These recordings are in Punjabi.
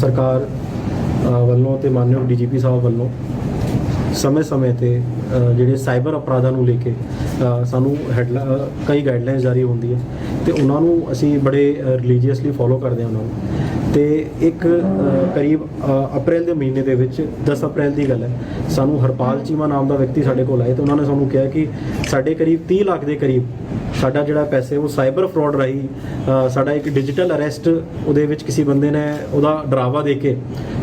ਸਰਕਾਰ ਅ, ਵੱਲੋਂ ਤੇ ਮਾਨਯੋਗ ਡੀਜੀਪੀ ਸਾਹਿਬ ਵੱਲੋਂ ਸਮੇਂ-ਸਮੇਂ ਤੇ ਜਿਹੜੇ ਸਾਈਬਰ ਅਪਰਾਧਾਂ ਨੂੰ ਲੈ ਕੇ ਸਾਨੂੰ ਹੈਡਲਾ ਕਈ ਗਾਈਡਲਾਈਨਸ ਜਾਰੀ ਹੁੰਦੀ ਹੈ ਤੇ ਉਹਨਾਂ ਨੂੰ ਅਸੀਂ ਬੜੇ ਰਿਲੀਜੀਅਸਲੀ ਫੋਲੋ ਕਰਦੇ ਹਾਂ ਉਹਨਾਂ ਨੂੰ। ਤੇ ਇੱਕ ਕਰੀਬ ਅਪ੍ਰੈਲ ਦੇ ਮਹੀਨੇ ਦੇ ਵਿੱਚ 10 ਅਪ੍ਰੈਲ ਦੀ ਗੱਲ ਹੈ, ਸਾਨੂੰ ਹਰਪਾਲ ਚੀਮਾ ਨਾਮ ਦਾ ਵਿਅਕਤੀ ਸਾਡੇ ਕੋਲ ਆਏ ਤੇ ਉਹਨਾਂ ਨੇ ਸਾਨੂੰ ਕਿਹਾ ਕਿ ਸਾਡੇ ਕਰੀਬ 30 ਲੱਖ ਦੇ ਕਰੀਬ ਸਾਡਾ ਜਿਹੜਾ ਪੈਸੇ ਉਹ ਸਾਈਬਰ ਫਰਾਡ ਰਾਹੀਂ ਸਾਡਾ ਇੱਕ ਡਿਜੀਟਲ ਅਰੈਸਟ ਉਹਦੇ ਵਿੱਚ ਕਿਸੇ ਬੰਦੇ ਨੇ ਉਹਦਾ ਡਰਾਵਾ ਦੇ ਕੇ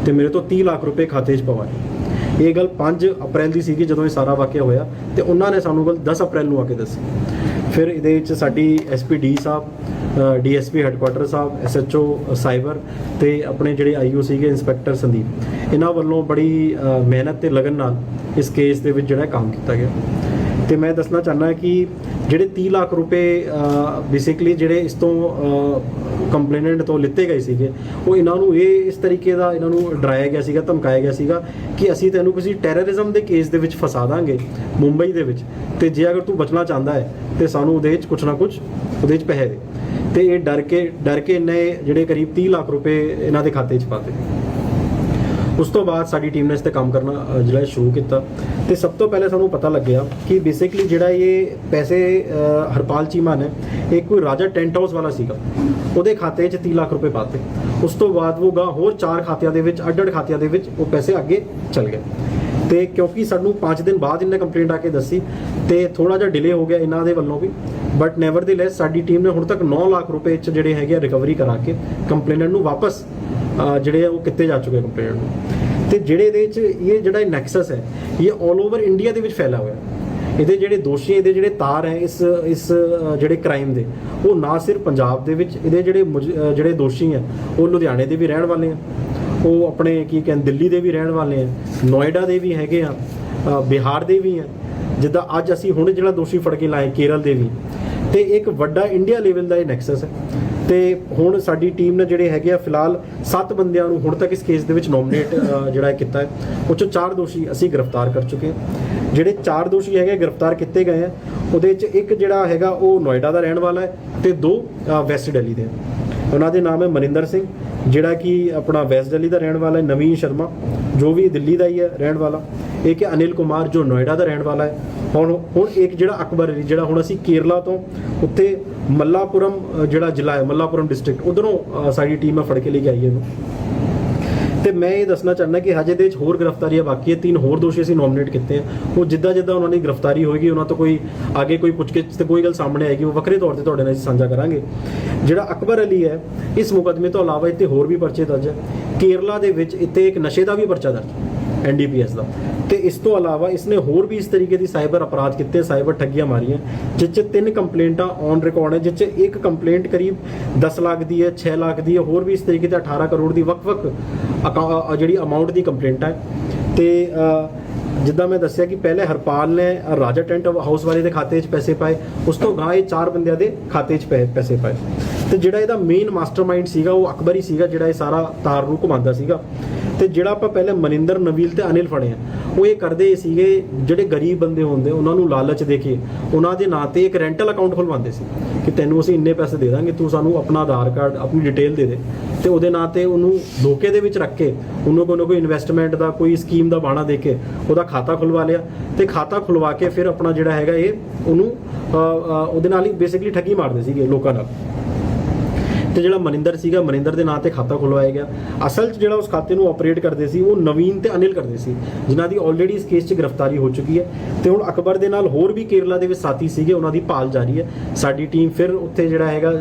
ਤੇ ਮੇਰੇ ਤੋਂ 30 ਲੱਖ ਰੁਪਏ ਖਾਤੇ 'ਚ ਪਵਾਏ ਇਹ ਗੱਲ 5 ਅਪ੍ਰੈਲ ਦੀ ਸੀਗੀ ਜਦੋਂ ਇਹ ਸਾਰਾ ਵਾਕਿਆ ਹੋਇਆ ਤੇ ਉਹਨਾਂ ਨੇ ਸਾਨੂੰ ਗੱਲ 10 ਅਪ੍ਰੈਲ ਨੂੰ ਆ ਕੇ ਦੱਸੀ। ਫਿਰ ਇਹਦੇ ਵਿੱਚ ਸਾਡੀ ਐਸਪੀ ਸਾਹਿਬ ਡੀਐਸਪੀ ਹੈੱਡਕੁਆਟਰ ਸਾਹਿਬ ਐਸਐਚਓ ਸਾਈਬਰ ਤੇ ਆਪਣੇ ਜਿਹੜੇ ਆਈਓ ਸੀਗੇ ਇੰਸਪੈਕਟਰ ਸੰਦੀਪ। ਇਹਨਾਂ ਵੱਲੋਂ ਬੜੀ ਮਿਹਨਤ ਤੇ ਲਗਨ ਨਾਲ ਇਸ ਕੇਸ ਦੇ ਵਿੱਚ ਜਿਹੜਾ ਕੰਮ ਕੀਤਾ ਗਿਆ। ਤੇ ਮੈਂ ਦੱਸਣਾ ਚਾਹੁੰਦਾ ਕਿ ਜਿਹੜੇ 30 ਲੱਖ ਰੁਪਏ ਬੇਸਿਕਲੀ ਜਿਹੜੇ ਇਸ ਤੋਂ ਕੰਪਲੇਨੈਂਟ ਤੋਂ ਲਿੱਤੇ ਗਏ ਸੀਗੇ, ਉਹ ਇਹਨਾਂ ਨੂੰ ਇਹ ਇਸ ਤਰੀਕੇ ਦਾ ਇਹਨਾਂ ਨੂੰ ਡਰਾਇਆ ਗਿਆ ਸੀਗਾ, ਧਮਕਾਇਆ ਗਿਆ ਸੀਗਾ ਕਿ ਅਸੀਂ ਤੈਨੂੰ ਕਿਸੇ ਟੈਰਰਿਜ਼ਮ ਦੇ ਕੇਸ ਦੇ ਵਿੱਚ ਫਸਾ ਦਾਂਗੇ, ਮੁੰਬਈ ਦੇ ਵਿੱਚ। ਤੇ ਜੇ ਅਗਰ ਤੂੰ ਬਚਣਾ ਚਾਹੁੰਦਾ ਹੈ, ਤੇ ਸਾਨੂੰ ਉਹਦੇ ਵਿੱਚ ਕੁਛ ਨਾ ਕੁਛ ਉਹਦੇ ਵਿੱਚ ਪੈਸੇ ਦੇ। ਤੇ ਇਹ ਡਰ ਕੇ ਡਰ ਕੇ ਇਹਨੇ ਜਿਹੜੇ ਕਰੀਬ 30 ਲੱਖ ਰੁਪਏ ਇਹਨਾਂ ਦੇ ਖਾਤੇ 'ਚ ਪਾਤੇ। ਉਸ ਤੋਂ ਬਾਅਦ ਸਾਡੀ ਟੀਮ ਨੇ ਇਸ ਤੇ ਕੰਮ ਕਰਨਾ ਜਿਹੜਾ ਸ਼ੁਰੂ ਕੀਤਾ। ਤੇ ਸਭ ਤੋਂ ਪਹਿਲੇ ਸਾਨੂੰ ਪਤਾ ਲੱਗਿਆ ਕਿ ਬੇਸਿਕਲੀ ਜਿਹੜਾ ਇਹ ਪੈਸੇ ਹਰਪਾਲ ਚੀਮਾ ਨੇ, ਇਹ ਕੋਈ ਰਾਜਾ ਟੈਂਟ ਹਾਊਸ ਵਾਲਾ ਸੀਗਾ। ਉਹਦੇ ਖਾਤੇ 'ਚ 30 ਲੱਖ ਰੁਪਏ ਪਾਤੇ। ਉਸ ਤੋਂ ਬਾਅਦ ਉਹ ਗਾ ਹੋਰ ਚਾਰ ਖਾਤਿਆਂ ਦੇ ਵਿੱਚ, ਅੱਡ-ਅੱਡ ਖਾਤਿਆਂ ਦੇ ਵਿੱਚ ਉਹ ਪੈਸੇ ਅੱਗੇ ਚਲ ਗਏ। ਤੇ ਕਿਉਂਕਿ ਸਾਨੂੰ 5 ਦਿਨ ਬਾਅਦ ਇਹਨੇ ਕੰਪਲੇਂਟ ਆ ਕੇ ਦੱਸੀ ਤੇ ਥੋੜਾ ਜਿਹਾ ਡਿਲੇ ਹੋ ਗਿਆ ਇਹਨਾਂ ਦੇ ਵੱਲੋਂ ਵੀ। ਬਟ ਨੈਵਰਦੀਲੈਸ ਸਾਡੀ ਟੀਮ ਨੇ ਹੁਣ ਤੱਕ 9 ਲੱਖ ਰੁਪਏ ਚ ਜਿਹੜੇ ਹੈਗੇ ਰਿਕਵਰੀ ਕਰਾ ਕੇ ਕੰਪਲੇਨੈਂਟ ਨੂੰ ਵਾਪਸ ਜਿਹੜੇ ਆ ਉਹ ਕਿੱਤੇ ਜਾ ਚੁੱਕੇ ਕੰਪਲੇਨੈਂਟ ਨੂੰ। ਤੇ ਜਿਹੜੇ ਇਹਦੇ ਚ ਇਹ ਜਿਹੜਾ ਨੈਕਸਸ ਹੈ, ਇਹ ਆਲ ਓਵਰ ਇੰਡੀਆ ਦੇ ਵਿੱਚ ਫੈਲਾ ਹੋਇਆ। ਹੈ ਇਹਦੇ ਜਿਹੜੇ ਦੋਸ਼ੀ ਇਹਦੇ ਜਿਹੜੇ ਤਾਰ ਹੈ, ਇਸ ਇਸ ਜਿਹੜੇ ਕ੍ਰਾਈਮ ਦੇ, ਉਹ ਨਾ ਸਿਰਫ ਪੰਜਾਬ ਦੇ ਵਿੱਚ, ਇਹਦੇ ਜਿਹੜੇ ਜਿਹੜੇ ਦੋਸ਼ੀ ਹੈ, ਉਹ ਲੁਧਿਆਣੇ ਦੇ ਵੀ ਰਹਿਣ ਵਾਲੇ ਆ। ਉਹ ਆਪਣੇ ਕੀ ਕਹਿੰਦੇ ਦਿੱਲੀ ਦੇ ਵੀ ਰਹਿਣ ਵਾਲੇ ਆ, ਨੋਇਡਾ ਦੇ ਵੀ ਹੈਗੇ ਆ ਬਿਹਾਰ ਦੇ ਵੀ ਆ। ਜਿੱਦਾਂ ਅੱਜ ਅਸੀਂ ਹੁਣ ਜਿਹੜਾ ਦੋਸ਼ੀ ਫੜ ਕੇ ਲਾਏ ਕੇਰਲ ਦੇ ਵੀ। ਤੇ ਇੱਕ ਵੱਡਾ ਇੰਡੀਆ ਲੈਵਲ ਦਾ ਇਹ ਨੈਕਸਸ ਹੈ ਤੇ ਹੁਣ ਸਾਡੀ ਟੀਮ ਨੇ ਜਿਹੜੇ ਹੈਗੇ ਆ, ਫਿਲਹਾਲ 7 ਬੰਦਿਆਂ ਨੂੰ ਹੁਣ ਤੱਕ ਇਸ ਕੇਸ ਦੇ ਵਿੱਚ ਨੋਮੀਨੇਟ ਜਿਹੜਾ ਕੀਤਾ ਹੈ। ਉਹ ਚੋਂ 4 ਦੋਸ਼ੀ ਅਸੀਂ ਗ੍ਰਿਫਤਾਰ ਕਰ ਚੁੱਕੇ ਹਾਂ। ਜਿਹੜੇ 4 ਦੋਸ਼ੀ ਹੈਗੇ ਗ੍ਰਿਫਤਾਰ ਕੀਤੇ ਗਏ ਆ। ਉਹਦੇ ਵਿੱਚ ਇੱਕ ਜਿਹੜਾ ਹੈਗਾ, ਉਹ ਨੋਇਡਾ ਦਾ ਰਹਿਣ ਵਾਲਾ ਹੈ ਤੇ ਦੋ ਵੈਸਟ ਦਿੱਲੀ ਦੇ ਆ। ਉਹਨਾਂ ਦੇ ਨਾਮ ਹੈ ਮਨਿੰਦਰ ਸਿੰਘ, ਜਿਹੜਾ ਕਿ ਆਪਣਾ ਵੈਸਟ ਦਿੱਲੀ ਦਾ ਰਹਿਣ ਵਾਲਾ ਹੈ, ਨਵੀਨ ਸ਼ਰਮਾ, ਜੋ ਵੀ ਦਿੱਲੀ ਦਾ ਹੀ ਹੈ, ਰਹਿਣ ਵਾਲਾ। ਇੱਕ ਹੈ ਅਨਿਲ ਕੁਮਾਰ, ਜੋ ਨੋਇਡਾ ਦਾ ਰਹਿਣ ਵਾਲਾ ਹੈ। ਹੁਣ ਹੁਣ ਇੱਕ ਜਿਹੜਾ ਅਕਬਰ ਜਿਹੜਾ ਹੁਣ ਅਸੀਂ ਕੇਰਲਾ ਤੋਂ ਉੱਤੇ ਮੱਲਾਪੁਰਮ ਜਿਹੜਾ ਜ਼ਿਲ੍ਹਾ ਹੈ, ਮੱਲਾਪੁਰਮ ਡਿਸਟ੍ਰਿਕਟ ਉਧਰੋਂ ਸਾਡੀ ਟੀਮ ਆ ਫੜ ਕੇ ਲੈ ਕੇ ਆਈ ਹੈ ਇਹਨੂੰ। ਤੇ ਮੈਂ ਇਹ ਦੱਸਣਾ ਚਾਹੁੰਦਾ ਕਿ ਹਜੇ ਦੇ ਵਿੱਚ ਹੋਰ ਗ੍ਰਿਫਤਾਰੀਆਂ ਬਾਕੀ ਹੈ। ਤਿੰਨ ਹੋਰ ਦੋਸ਼ੀ ਅਸੀਂ ਨੋਮੀਨੇਟ ਕੀਤੇ ਆ। ਉਹ ਜਿੱਦਾਂ ਜਿੱਦਾਂ ਉਹਨਾਂ ਦੀ ਗ੍ਰਿਫਤਾਰੀ ਹੋਏਗੀ, ਉਹਨਾਂ ਤੋਂ ਕੋਈ ਅੱਗੇ ਕੋਈ ਪੁੱਛਗਿੱਛ ਤੇ ਕੋਈ ਗੱਲ ਸਾਹਮਣੇ ਆਏਗੀ, ਉਹ ਵੱਖਰੇ ਤੌਰ ਤੇ ਤੁਹਾਡੇ ਨਾਲ ਸਾਂਝਾ ਕਰਾਂਗੇ। ਜਿਹੜਾ ਅਕਬਰ ਅਲੀ ਹੈ, ਇਸ ਮੁਕਦਮੇ ਤੋਂ ਇਲਾਵਾ ਇੱਥੇ ਹੋਰ ਵੀ ਪਰਚੇ ਦਰਜ ਹੈ। ਕੇਰਲਾ ਦੇ ਵਿੱਚ ਇੱਥੇ ਇੱਕ ਨਸ਼ੇ ਦਾ ਵੀ ਪਰਚਾ ਦਰਜ ਹੈ। ਐਨਡੀਪੀਐਸ ਦਾ। ਤੇ ਇਸ ਤੋਂ ਇਲਾਵਾ ਇਸਨੇ ਹੋਰ ਵੀ ਇਸ ਤਰੀਕੇ ਦੀ ਸਾਈਬਰ ਅਪਰਾਧ ਕੀਤੇ, ਸਾਈਬਰ ਠੱਗੀਆਂ ਮਾਰੀਆਂ, ਜਿਸ 'ਚ ਤਿੰਨ ਕੰਪਲੇਂਟਾਂ ਔਨ ਰਿਕਾਰਡ ਹੈ ਜਿਸ 'ਚ ਇੱਕ ਕੰਪਲੇਂਟ ਕਰੀਬ 10 ਲੱਖ ਦੀ ਹੈ 6 ਲੱਖ ਦੀ ਹੈ, ਹੋਰ ਵੀ ਇਸ ਤਰੀਕੇ ਦੇ 18 ਕਰੋੜ ਦੀ ਵੱਖ-ਵੱਖ ਜਿਹੜੀ ਅਮਾਉਂਟ ਦੀ ਕੰਪਲੇਂਟ ਹੈ। ਤੇ ਜਿੱਦਾਂ ਮੈਂ ਦੱਸਿਆ ਕਿ ਪਹਿਲੇ ਹਰਪਾਲ ਨੇ ਰਾਜਾ ਟੈਂਟ ਹਾਊਸ ਵਾਲੇ ਦੇ ਖਾਤੇ 'ਚ ਪੈਸੇ ਪਾਏ, ਉਸ ਤੋਂ ਗਾਂ ਇਹ ਚਾਰ ਬੰਦਿਆਂ ਦੇ ਖਾਤੇ 'ਚ ਪੈਸੇ ਪਾਏ। ਤੇ ਜਿਹੜਾ ਇਹਦਾ ਮੇਨ ਮਾਸਟਰਮਾਈਂਡ ਸੀਗਾ, ਉਹ ਅਕਬਰ ਹੀ ਸੀਗਾ, ਜਿਹੜਾ ਇਹ ਸਾਰਾ ਤਾਰ ਨੂੰ ਘੁਮਾਉਂਦਾ ਸੀਗਾ। ਤੇ ਜਿਹੜਾ ਆਪਾਂ ਪਹਿਲੇ ਮਨਿੰਦਰ, ਨਵੀਲ ਤੇ ਅਨਿਲ ਫੜੇ ਆ, ਉਹ ਇਹ ਕਰਦੇ ਸੀਗੇ, ਜਿਹੜੇ ਗਰੀਬ ਬੰਦੇ ਹੁੰਦੇ, ਉਹਨਾਂ ਨੂੰ ਲਾਲਚ ਦੇ ਕੇ, ਉਹਨਾਂ ਦੇ ਨਾਂ ਤੇ ਇੱਕ ਰੈਂਟਲ ਅਕਾਊਂਟ ਖੁਲਵਾਉਂਦੇ ਸੀ ਕਿ ਤੈਨੂੰ ਅਸੀਂ ਇੰਨੇ ਪੈਸੇ ਦੇ ਦਾਂਗੇ, ਤੂੰ ਸਾਨੂੰ ਆਪਣਾ ਆਧਾਰ ਕਾਰਡ, ਆਪਣੀ ਡਿਟੇਲ ਦੇ ਦੇ। ਤੇ ਉਹਦੇ ਨਾਂ ਤੇ ਉਹਨੂੰ ਧੋਖੇ ਦੇ ਵਿੱਚ ਰੱਖ ਕੇ, ਉਹਨੂੰ ਕੋਈ ਨਾ ਕੋਈ ਇਨਵੈਸਟਮੈਂਟ ਦਾ, ਕੋਈ ਸਕੀਮ ਦਾ ਬਾਣਾ ਦੇ ਕੇ, ਉਹਦਾ ਖਾਤਾ ਖੁਲਵਾ ਲਿਆ। ਤੇ ਖਾਤਾ ਖੁਲਵਾ ਕੇ ਫਿਰ ਆਪਣਾ ਜਿਹੜਾ ਹੈਗਾ ਇਹ, ਉਹਨੂੰ ਉਹਦੇ ਨਾਲ ਹੀ ਬੇਸਿਕਲੀ ਠੱਗੀ ਮਾਰਦੇ ਸੀਗੇ ਲੋਕਾਂ ਨਾਲ। ਤੇ ਜਿਹੜਾ ਮਨਿੰਦਰ ਸੀਗਾ, ਮਨਿੰਦਰ ਦੇ ਨਾਂ ਤੇ ਖਾਤਾ ਖੁਲਵਾਇਆ ਗਿਆ। ਅਸਲ 'ਚ ਜਿਹੜਾ ਉਸ ਖਾਤੇ ਨੂੰ ਆਪਰੇਟ ਕਰਦੇ ਸੀ, ਉਹ ਨਵੀਨ ਤੇ ਅਨਿਲ ਕਰਦੇ ਸੀ, ਜਿਨ੍ਹਾਂ ਦੀ ਆਲਰੇਡੀ ਇਸ ਕੇਸ 'ਚ ਗ੍ਰਿਫਤਾਰੀ ਹੋ ਚੁੱਕੀ ਹੈ। ਤੇ ਹੁਣ ਅਕਬਰ ਦੇ ਨਾਲ ਹੋਰ ਵੀ ਕੇਰਲਾ ਦੇ ਵਿੱਚ ਸਾਥੀ ਸੀਗੇ, ਉਹਨਾਂ ਦੀ ਭਾਲ ਜਾਰੀ ਹੈ। ਸਾਡੀ ਟੀਮ ਫਿਰ ਉੱਥੇ ਜਿਹੜਾ ਹੈਗਾ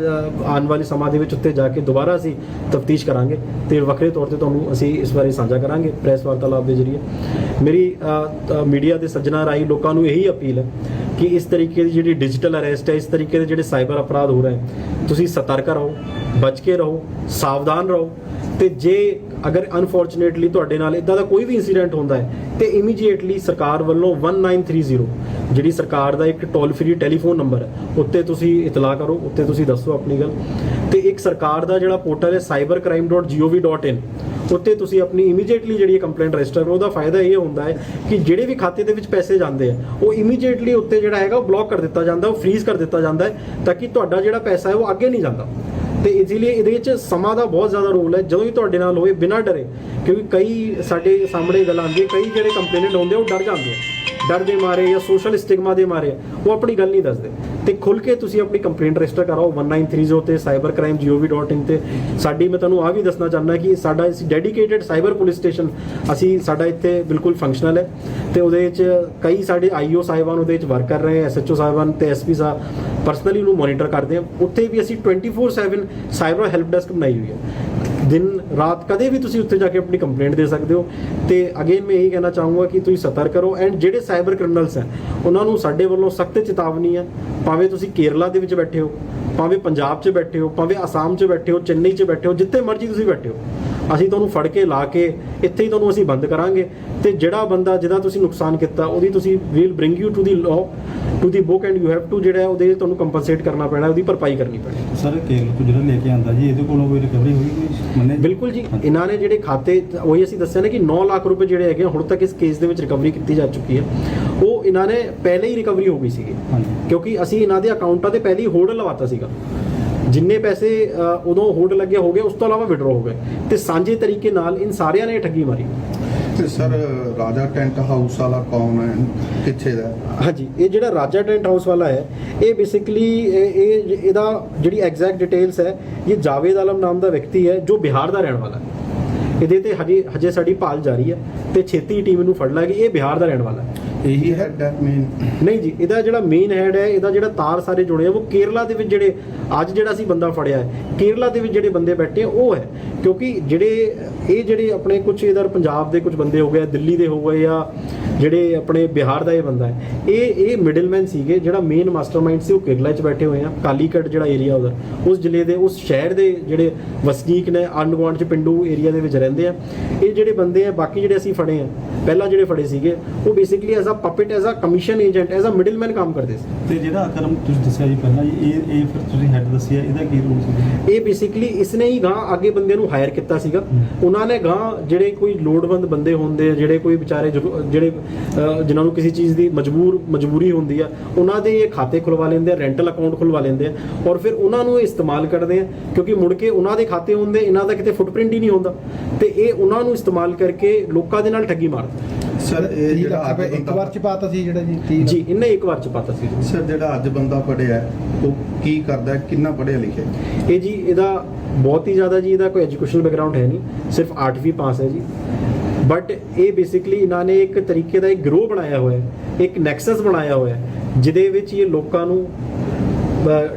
ਆਉਣ ਵਾਲੇ ਸਮਾਂ ਦੇ ਵਿੱਚ ਉੱਥੇ ਜਾ ਕੇ ਦੁਬਾਰਾ ਅਸੀਂ ਤਫਤੀਸ਼ ਕਰਾਂਗੇ ਤੇ ਵੱਖਰੇ ਤੌਰ ਤੇ ਤੁਹਾਨੂੰ ਅਸੀਂ ਇਸ ਬਾਰੇ ਸਾਂਝਾ ਕਰਾਂਗੇ ਪ੍ਰੈਸ ਵਾਰਤਾਲਾਪ ਦੇ ਜ਼ਰੀਏ। ਮੇਰੀ ਮੀਡੀਆ ਦੇ ਸੱਜਣਾ ਰਾਹੀਂ ਲੋਕਾਂ ਨੂੰ ਇਹੀ ਅਪੀਲ ਹੈ ਕਿ ਇਸ ਤਰੀਕੇ ਦੀ ਜਿਹੜੀ ਡਿਜੀਟਲ ਅਰੈਸਟ ਹੈ, ਇਸ ਤਰੀਕੇ ਦੇ ਜਿਹੜੇ ਸਾਈਬਰ ਅਪਰਾਧ ਹੋ ਰਹੇ ਤੁਸੀਂ ਸਤਰਕ ਰਹੋ ਬਚ ਕੇ ਰਹੋ, ਸਾਵਧਾਨ ਰਹੋ। ਤੇ ਜੇ ਅਗਰ ਅਨਫੋਰਚੂਨੇਟਲੀ ਤੁਹਾਡੇ ਨਾਲ ਇਦਾਂ ਦਾ ਕੋਈ ਵੀ ਇਨਸੀਡੈਂਟ ਹੁੰਦਾ ਹੈ, ਤੇ ਇਮੀਡੀਏਟਲੀ ਸਰਕਾਰ ਵੱਲੋਂ 1930 ਜਿਹੜੀ ਸਰਕਾਰ ਦਾ ਇੱਕ ਟੋਲ ਫ੍ਰੀ ਟੈਲੀਫੋਨ ਨੰਬਰ ਹੈ, ਉੱਤੇ ਤੁਸੀਂ ਇਤਲਾਹ ਕਰੋ, ਉੱਤੇ ਤੁਸੀਂ ਦੱਸੋ ਆਪਣੀ ਗੱਲ। ਤੇ ਇੱਕ ਸਰਕਾਰ ਦਾ ਜਿਹੜਾ ਪੋਰਟਲ ਹੈ cybercrime.gov.in ਉੱਤੇ ਤੁਸੀਂ ਆਪਣੀ ਇਮੀਡੀਏਟਲੀ ਜਿਹੜੀ ਕੰਪਲੇਂਟ ਰਜਿਸਟਰ ਕਰੋ, ਉਹਦਾ ਫਾਇਦਾ ਇਹ ਹੁੰਦਾ ਹੈ ਕਿ ਜਿਹੜੇ ਵੀ ਖਾਤੇ ਦੇ ਵਿੱਚ ਪੈਸੇ ਜਾਂਦੇ ਆ, ਉਹ ਇਮੀਡੀਏਟਲੀ ਉੱਤੇ ਜਿਹੜਾ ਹੈਗਾ ਉਹ ਬਲੌਕ ਕਰ ਦਿੱਤਾ ਜਾਂਦਾ, ਉਹ ਫ੍ਰੀਜ਼ ਕਰ ਦਿੱਤਾ ਜਾਂਦਾ ਹੈ, ਤਾਂ ਕਿ ਤੁਹਾਡਾ ਜਿਹੜਾ ਪੈਸਾ ਹੈ ਉਹ ਅੱਗੇ ਨਹੀਂ ਜਾਂਦਾ। ਤੇ ਇਸ ਲਈ ਇਹਦੇ ਵਿੱਚ ਸਮਾਂ ਦਾ ਬਹੁਤ ਜ਼ਿਆਦਾ ਰੋਲ ਹੈ। ਜਦੋਂ ਵੀ ਤੁਹਾਡੇ ਨਾਲ ਹੋਵੇ, ਬਿਨਾਂ ਡਰੇ, ਕਿਉਂਕਿ ਕਈ ਸਾਡੇ ਸਾਹਮਣੇ ਗੱਲ ਆਉਂਦੀ ਹੈ, ਕਈ ਜਿਹੜੇ ਕੰਪਲੇਨੈਂਟ ਹੁੰਦੇ ਉਹ ਡਰ ਜਾਂਦੇ ਆ। ਡਰ ਦੇ ਮਾਰੇ ਜਾਂ ਸੋਸ਼ਲ ਸਟਿਗਮਾ ਦੇ ਮਾਰੇ ਉਹ ਆਪਣੀ ਗੱਲ ਨਹੀਂ ਦੱਸਦੇ। ਤੇ ਖੁੱਲ ਕੇ ਤੁਸੀਂ ਆਪਣੀ ਕੰਪਲੇਂਟ ਰਜਿਸਟਰ ਕਰਾਓ 1930 ਤੇ cybercrime.gov.in ਤੇ। ਸਾਡੀ ਮੈਂ ਤੁਹਾਨੂੰ ਆ ਵੀ ਦੱਸਣਾ ਚਾਹੁੰਦਾ ਕਿ ਸਾਡਾ ਇਸ ਡੈਡੀਕੇਟਿਡ ਸਾਈਬਰ ਪੁਲਿਸ ਸਟੇਸ਼ਨ ਅਸੀਂ ਸਾਡਾ ਇੱਥੇ ਬਿਲਕੁਲ ਫੰਕਸ਼ਨਲ ਹੈ। ਤੇ ਉਹਦੇ ਵਿੱਚ ਕਈ ਸਾਡੇ ਆਈਓ ਸਾਹਿਬਾਨ ਉਹਦੇ ਵਿੱਚ ਵਰਕ ਕਰ ਰਹੇ ਹੈ ਐਸਐਚਓ ਸਾਹਿਬਾਨ ਤੇ ਐਸਪੀ ਸਾਹਿਬ ਪਰਸਨਲੀ ਉਹਨੂੰ ਮੋਨੀਟਰ ਕਰਦੇ ਆ। ਉੱਥੇ ਵੀ ਅਸੀਂ 24/7 ਸਾਈਬਰ ਹੈਲਪ ਡੈਸਕ ਬਣਾਈ ਹੋਈ ਹੈ। ਦਿਨ, ਰਾਤ ਕਦੇ ਵੀ ਤੁਸੀਂ ਉੱਥੇ ਜਾ ਕੇ ਆਪਣੀ ਕੰਪਲੇਂਟ ਦੇ ਸਕਦੇ ਹੋ। ਤੇ ਅਗੇਨ ਮੈਂ ਇਹੀ ਕਹਿਣਾ ਚਾਹੂੰਗਾ ਕਿ ਤੁਸੀਂ ਸਤਰਕ ਰਹੋ ਐਂਡ ਜਿਹੜੇ ਸਾਈਬਰ ਕ੍ਰਿਮੀਨਲਸ ਹੈ, ਉਹਨਾਂ ਨੂੰ ਸਾਡੇ ਵੱਲੋਂ ਸਖਤ ਚੇਤਾਵਨੀ ਹੈ। ਭਾਵੇਂ ਤੁਸੀਂ ਕੇਰਲਾ ਦੇ ਵਿੱਚ ਬੈਠੇ ਹੋ, ਭਾਵੇਂ ਪੰਜਾਬ 'ਚ ਬੈਠੇ ਹੋ, ਭਾਵੇਂ ਅਸਾਮ 'ਚ ਬੈਠੇ ਹੋ, ਚੇਨਈ 'ਚ ਬੈਠੇ ਹੋ, ਜਿੱਥੇ ਮਰਜ਼ੀ ਤੁਸੀਂ ਬੈਠੇ ਹੋ। ਅਸੀਂ ਤੁਹਾਨੂੰ ਫੜ ਕੇ, ਲਾ ਕੇ, ਇੱਥੇ ਹੀ ਤੁਹਾਨੂੰ ਅਸੀਂ ਬੰਦ ਕਰਾਂਗੇ। ਤੇ ਜਿਹੜਾ ਬੰਦਾ ਜਿਹਦਾ ਤੁਸੀਂ ਨੁਕਸਾਨ ਕੀਤਾ, ਉਹਦੀ ਤੁਸੀਂ will bring you to the law to the book and you have to ਜਿਹੜਾ ਉਹਦੇ ਤੁਹਾਨੂੰ ਕੰਪਨਸੇਟ ਕਰਨਾ ਪੈਣਾ ਉਹਦੀ ਭਰਪਾਈ ਕਰਨੀ ਪੈਣੀ। ਸਰ ਕੇਰਲ ਤੋਂ ਜਿਹੜਾ ਲੈ ਕੇ ਆਂਦਾ ਜੀ ਇਹਦੇ ਕੋਲੋਂ ਕੋਈ ਰਿਕਵਰੀ ਹੋਈ ਕੋਈ? ਮੰਨੇ ਬਿਲਕੁਲ ਜੀ। ਇਹਨਾਂ ਨੇ ਜਿਹੜੇ ਖਾਤੇ ਉਹੀ ਅਸੀਂ ਦੱਸਿਆ ਨਾ ਕਿ 9 ਲੱਖ ਰੁਪਏ ਜਿਹੜੇ ਹੈਗੇ ਹੁਣ ਤੱਕ ਇਸ ਕੇਸ ਦੇ ਵਿੱਚ ਰਿਕਵਰੀ ਕੀਤੀ ਜਾ ਚੁੱਕੀ ਹੈ। ਉਹ ਇਹਨਾਂ ਨੇ ਪਹਿਲੇ ਹੀ ਰਿਕਵਰੀ ਹੋ ਗਈ ਸੀਗੀ। ਕਿਉਂਕਿ ਅਸੀਂ ਇਹਨਾਂ ਦੇ ਅਕਾਊਂਟਾਂ ਤੇ ਪਹਿਲੇ ਹੀ ਹੋਲਡ ਲਵਾਤਾ ਸੀਗਾ। ਜਿੰਨੇ ਪੈਸੇ ਉਦੋਂ ਹੋਲਡ ਲੱਗੇ ਹੋ ਗਏ ਉਸ ਤੋਂ ਇਲਾਵਾ ਵਿਡਰੋ ਹੋ ਗਏ। ਤੇ ਸਾਂਝੇ ਤਰੀਕੇ ਨਾਲ ਇਨ ਸਾਰਿਆਂ ਨੇ ਠੱਗੀ ਮਾਰੀ। ਤੇ ਸਰ ਰਾਜਾ ਟੈਂਟ ਹਾਊਸ ਵਾਲਾ ਕੌਣ ਹੈ? ਕਿੱਥੇ ਦਾ? ਹਾਂਜੀ ਇਹ ਜਿਹੜਾ ਰਾਜਾ ਟੈਂਟ ਹਾਊਸ ਵਾਲਾ ਹੈ ਇਹ ਬੇਸਿਕਲੀ ਇਹ ਇਹਦਾ ਜਿਹੜੀ ਐਗਜ਼ੈਕਟ ਡਿਟੇਲਸ ਹੈ ਇਹ ਜਾਵੇਦ ਆਲਮ ਨਾਮ ਦਾ ਵਿਅਕਤੀ ਹੈ ਜੋ ਬਿਹਾਰ ਦਾ ਰਹਿਣ ਵਾਲਾ ਹੈ। ਇਹਦੇ ਤੇ ਹਜੇ ਹਜੇ ਸਾਡੀ ਭਾਲ ਜਾਰੀ ਹੈ ਤੇ ਛੇਤੀ ਟੀਮ ਨੂੰ ਫੜ ਲਾਂਗੇ ਇਹ ਬਿਹਾਰ ਦਾ ਰਹਿਣ ਵਾਲਾ ਹੈ। ਇਹੀ ਹੈਡ ਹੈ ਮੇਨ ਨਹੀਂ ਜੀ ਇਹਦਾ ਜਿਹੜਾ ਮੇਨ ਹੈਡ ਹੈ ਇਹਦਾ ਜਿਹੜਾ ਤਾਰ ਸਾਰੇ ਜੁੜੇ ਆ ਉਹ ਕੇਰਲਾ ਦੇ ਵਿੱਚ ਜਿਹੜੇ ਅੱਜ ਜਿਹੜਾ ਅਸੀਂ ਬੰਦਾ ਫੜਿਆ ਹੈ ਕੇਰਲਾ ਦੇ ਵਿੱਚ ਜਿਹੜੇ ਬੰਦੇ ਬੈਠੇ ਆ ਉਹ ਹੈ। ਕਿਉਂਕਿ ਜਿਹੜੇ ਇਹ ਜਿਹੜੇ ਆਪਣੇ ਕੁਝ ਇਧਰ ਪੰਜਾਬ ਦੇ ਕੁਝ ਬੰਦੇ ਹੋ ਗਏ ਦਿੱਲੀ ਦੇ ਹੋ ਗਏ ਜਾਂ ਜਿਹੜੇ ਆਪਣੇ ਬਿਹਾਰ ਦਾ ਇਹ ਬੰਦਾ ਹੈ ਇਹ ਇਹ ਮਿਡਲਮੈਨ ਸੀਗੇ ਜਿਹੜਾ ਮੇਨ ਮਾਸਟਰਮਾਈਂਡ ਸੀ ਉਹ ਕੇਰਲਾ 'ਚ ਬੈਠੇ ਹੋਏ ਆ ਕਾਲੀਕਟ ਜਿਹੜਾ ਏਰੀਆ ਉਧਰ ਉਸ ਜ਼ਿਲ੍ਹੇ ਦੇ ਉਸ ਸ਼ਹਿਰ ਦੇ ਜਿਹੜੇ ਵਸਨੀਕ ਨੇ ਅਨਗਵਾਂਡ 'ਚ ਪਿੰਡੂ ਏਰੀਆ ਦੇ ਵਿੱਚ ਰਹਿੰਦੇ ਆ। ਇਹ ਜਿਹੜੇ ਬੰਦੇ ਆ ਬਾਕੀ ਜਿਹੜੇ ਅਸੀਂ ਫੜੇ ਆ ਪਹਿਲਾਂ ਜਿਹੜੇ ਫੜੇ ਸੀਗੇ ਉਹ basically as a puppet as a commission agent as a middleman ਕੰਮ ਕਰਦੇ ਸੀ। ਤੇ ਜਿਹੜਾ ਅਕਰਮ ਤੁਸੀਂ ਦੱਸਿਆ ਜੀ ਪਹਿਲਾਂ ਇਹ ਇਹ ਫਿਰ ਤੁਸੀਂ ਹੈੱਡ ਦੱਸਿਆ ਇਹਦਾ ਕੀ ਰੋਲ ਸੀ? ਇਹ ਬੇਸਿਕਲੀ ਇਸਨੇ ਹੀ ਗਾਂ ਅੱਗੇ ਬੰਦੇ ਨੂੰ ਹਾਇਰ ਕੀਤਾ ਸੀਗਾ। ਉਹਨਾਂ ਨੇ ਗਾਂ ਜਿਹੜੇ ਕੋਈ ਲੋੜਵੰਦ ਬੰਦੇ ਹੁੰਦੇ ਆ ਜਿਹੜੇ ਕੋਈ ਵਿਚਾਰੇ ਜਿਹੜੇ ਜਿਨ੍ਹਾਂ ਨੂੰ ਕਿਸੇ ਚੀਜ਼ ਦੀ ਮਜਬੂਰ ਮਜਬੂਰੀ ਹੁੰਦੀ ਆ ਉਹਨਾਂ ਦੇ ਇਹ ਖਾਤੇ ਖੁਲਵਾ ਲੈਂਦੇ ਆ ਰੈਂਟਲ ਅਕਾਊਂਟ ਖੁਲਵਾ ਲੈਂਦੇ ਆ ਔਰ ਫਿਰ ਉਹਨਾਂ ਨੂੰ ਇਸਤੇਮਾਲ ਕਰਦੇ ਆ ਕਿਉਂਕਿ ਮੁੜ ਕੇ ਉਹਨਾਂ ਦੇ ਖਾਤੇ ਹੁੰਦੇ ਇਹਨਾਂ ਦਾ ਕਿਤੇ ਫੁੱਟਪ੍ਰਿੰਟ ਹੀ ਨਹੀਂ ਹੁੰਦਾ ਤੇ ਇਹ ਉਹਨਾਂ ਨੂੰ ਇਸਤੇਮਾਲ ਕਰਕੇ ਲੋਕਾਂ ਦੇ ਨਾਲ ਠੱਗੀ ਮਾਰਦਾ ਸਰ ਇਹ ਜਿਹੜਾ ਇੱਕ ਵਾਰ ਚ ਪਾਤਾ ਸੀ ਜਿਹੜਾ ਜੀ 30 ਜੀ ਇਹਨੇ ਇੱਕ ਵਾਰ ਚ ਪਾਤਾ ਸੀ ਸਰ ਜਿਹੜਾ ਅੱਜ ਬੰਦਾ ਫੜਿਆ ਹੈ, ਉਹ ਕੀ ਕਰਦਾ? ਕਿੰਨਾ ਪੜ੍ਹਿਆ ਲਿਖਿਆ? ਇਹ ਜੀ ਇਹਦਾ ਬਹੁਤ ਹੀ ਜ਼ਿਆਦਾ ਜੀ ਇਹਦਾ ਕੋਈ ਐਜੂਕੇਸ਼ਨਲ ਬੈਕਗ੍ਰਾਉਂਡ ਹੈ ਨਹੀਂ, ਸਿਰਫ 8ਵੀਂ ਪਾਸ ਹੈ ਜੀ। ਬਟ ਇਹ ਬੇਸਿਕਲੀ ਇਹਨਾਂ ਨੇ ਇੱਕ ਤਰੀਕੇ ਦਾ ਇੱਕ ਗਰੋਹ ਬਣਾਇਆ ਹੋਇਆ ਹੈ, ਇੱਕ ਨੈਕਸਸ ਬਣਾਇਆ ਹੋਇਆ ਹੈ, ਜਿਹਦੇ ਵਿੱਚ ਇਹ ਲੋਕਾਂ ਨੂੰ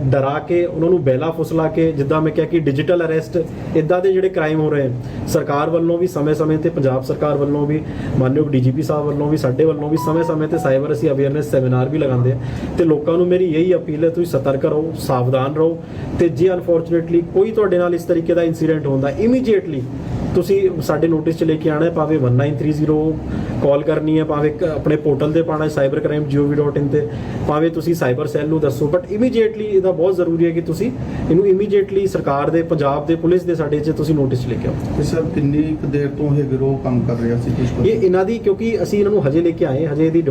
ਡਰਾ ਕੇ, ਉਹਨਾਂ ਨੂੰ ਬੈਲਾ ਫੁਸਲਾ ਕੇ, ਜਿੱਦਾਂ ਮੈਂ ਕਿਹਾ ਕਿ ਡਿਜੀਟਲ ਅਰੈਸਟ ਇਦਾਂ ਦੇ ਜਿਹੜੇ ਕ੍ਰਾਈਮ ਹੋ ਰਹੇ ਹਨ, ਸਰਕਾਰ ਵੱਲੋਂ ਵੀ ਸਮੇਂ-ਸਮੇਂ ਤੇ, ਪੰਜਾਬ ਸਰਕਾਰ ਵੱਲੋਂ ਵੀ, ਮਾਨਯੋਗ ਡੀਜੀਪੀ ਸਾਹਿਬ ਵੱਲੋਂ ਵੀ, ਸਾਡੇ ਵੱਲੋਂ ਵੀ ਸਮੇਂ-ਸਮੇਂ ਤੇ ਸਾਈਬਰ ਅਸੀਂ ਅਵੇਅਰਨੈਸ ਸੈਮੀਨਾਰ ਵੀ ਲਗਾਉਂਦੇ ਆ ਤੇ ਲੋਕਾਂ ਨੂੰ ਮੇਰੀ ਇਹੀ ਅਪੀਲ ਹੈ, ਤੁਸੀਂ ਸਤਰਕ ਰਹੋ, ਸਾਵਧਾਨ ਰਹੋ। ਤੇ ਜੇ ਅਨਫੋਰਚੂਨੇਟਲੀ ਕੋਈ ਤੁਹਾਡੇ ਨਾਲ ਇਸ ਤਰੀਕੇ ਦਾ ਇਨਸੀਡੈਂਟ ਹੁੰਦਾ ਇਮੀਡੀਏਟਲੀ ਤੁਸੀਂ ਸਾਡੇ ਨੋਟਿਸ 'ਚ ਲੈ ਕੇ ਆਣਾ ਹੈ ਭਾਵੇਂ 1930 ਕਾਲ ਕਰਨੀ ਹੈ ਭਾਵੇਂ ਆਪਣੇ ਪੋਰਟਲ ਤੇ ਪਾਣਾ cybercrime.gov.in ਤੇ ਭਾਵੇਂ ਤੁਸੀਂ ਸਾਈਬਰ ਸੈੱਲ ਨੂੰ ਦੱਸੋ ਬਟ ਇਮੀਡੀਏਟਲੀ ਇਹਦਾ ਬਹੁਤ ਜ਼ਰੂਰੀ ਹੈ ਕਿ ਤੁਸੀਂ ਇਹਨੂੰ ਇਮੀਡੀਏਟਲੀ ਸਰਕਾਰ ਦੇ ਪੰਜਾਬ ਦੇ ਪੁਲਿਸ ਦੇ ਸਾਡੇ 'ਚ ਤੁਸੀਂ ਨੋਟਿਸ 'ਚ ਲੈ ਕੇ ਆਓ। ਤੇ ਸਰ ਕਿੰਨੀ ਦੇਰ ਤੋਂ ਇਹ ਗਿਰੋਹ ਕੰਮ ਕਰ ਰਿਹਾ ਸੀ ਕੁਝ ਇਹ ਇਹਨਾਂ ਦੀ ਕਿਉਂਕਿ ਅਸੀਂ ਇਹਨਾਂ ਨੂੰ ਹਜੇ ਲੈ ਕੇ ਆਏ ਹਜੇ ਇਹਦੀ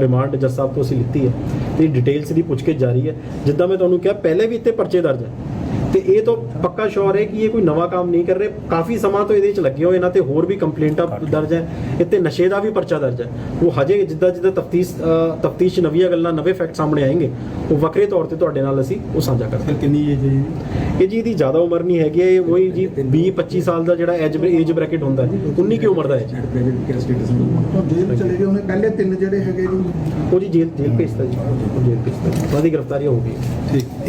ਰਿਮਾਂਡ ਜੱਜ ਸਾਹਿਬ ਤੋਂ ਅਸੀਂ ਲਿੱਤੀ ਹੈ ਤੇ ਡਿਟੇਲਸ ਦੀ ਪੁੱਛਗਿੱਛ ਜਾਰੀ ਹੈ। ਜਿੱਦਾਂ ਮੈਂ ਤੁਹਾਨੂੰ ਕਿਹਾ ਪਹਿਲੇ ਵੀ ਇੱਥੇ ਪਰਚੇ ਦਰਜ ਹੈ। ਤੇ ਇਹ ਤਾਂ ਪੱਕਾ ਸ਼ੋਰ ਹੈ ਕਿ ਇਹ ਕੋਈ ਨਵਾਂ ਕੰਮ ਨਹੀਂ ਕਰ ਰਹੇ। ਕਾਫੀ ਸਮਾਂ ਤੋਂ ਇਹਦੇ ਵਿੱਚ ਲੱਗੇ ਹੋਏ ਇਹਨਾਂ ਤੇ ਹੋਰ ਵੀ ਕੰਪਲੇਂਟਾਂ ਦਰਜ ਹੈ। ਇੱਥੇ ਨਸ਼ੇ ਦਾ ਵੀ ਪਰਚਾ ਦਰਜ ਹੈ। ਉਹ ਹਜੇ ਜਿੱਦਾਂ ਜਿੱਦਾਂ ਤਫਤੀਸ਼ ਤਫਤੀਸ਼ ਨਵੀਆਂ ਗੱਲਾਂ ਨਵੇਂ ਫੈਕਟ ਸਾਹਮਣੇ ਆਏਂਗੇ ਉਹ ਵੱਖਰੇ ਤੌਰ ਤੇ ਤੁਹਾਡੇ ਨਾਲ ਅਸੀਂ ਉਹ ਸਾਂਝਾ ਕਰਾਂਗੇ ਫਿਰ ਕਿੰਨੀ ਏਜ ਹੈ ਜੀ? ਇਹ ਜੀ ਦੀ ਜ਼ਿਆਦਾ ਉਮਰ ਨਹੀਂ ਹੈਗੀ ਇਹ ਉਹੀ ਜੀ 20 25 ਸਾਲ ਦਾ ਜਿਹੜਾ ਐਜ ਏਜ ਬ੍ਰੈਕਟ ਹੁੰਦਾ ਹੈ। 19 ਕੀ ਉਮਰ ਦਾ ਹੈ। ਜੀ ਉਹ ਜੇਲ੍ਹ ਚਲੇ ਗਏ ਉਹਨੇ। ਪਹਿਲੇ ਤਿੰਨ ਜਿਹੜੇ ਹੈਗੇ ਜੀ। ਉਹ ਜੀ ਜੇਲ੍ਹ ਜੇਲ੍ਹ ਭੇਜਤਾ ਜੀ। ਉਹ ਜੇਲ੍ਹ ਭੇਜਤਾ ਉਹਦੀ ਗ੍ਰਿਫਤਾਰੀ ਹੋ ਗਈ ਠੀਕ